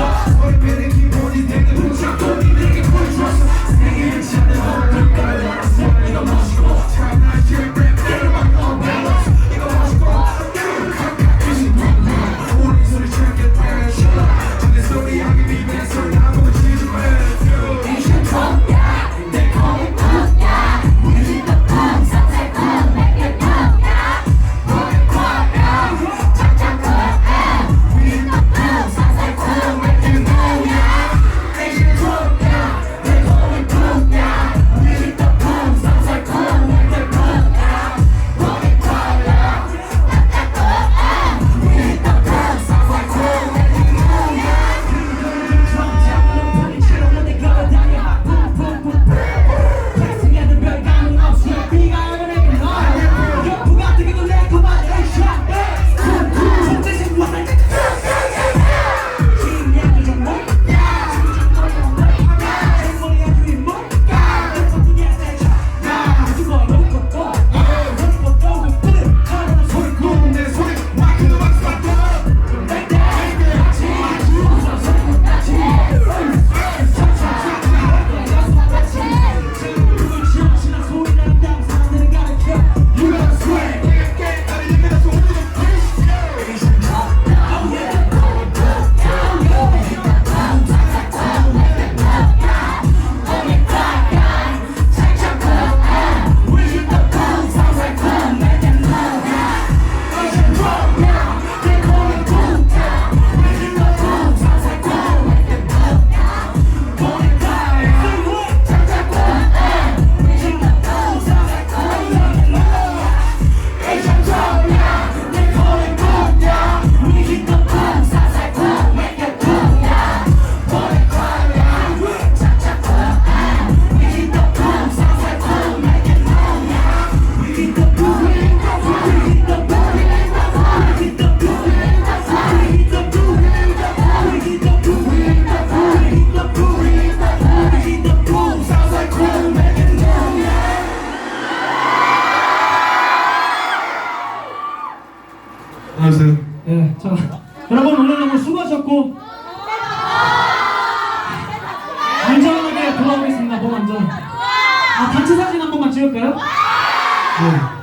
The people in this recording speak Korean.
Yeah. 네, 자 여러분 오늘 너무 수고하셨고 안전하게 돌아오겠습니다. 몸 안전. 아 단체 사진 한 번만 찍을까요? 네.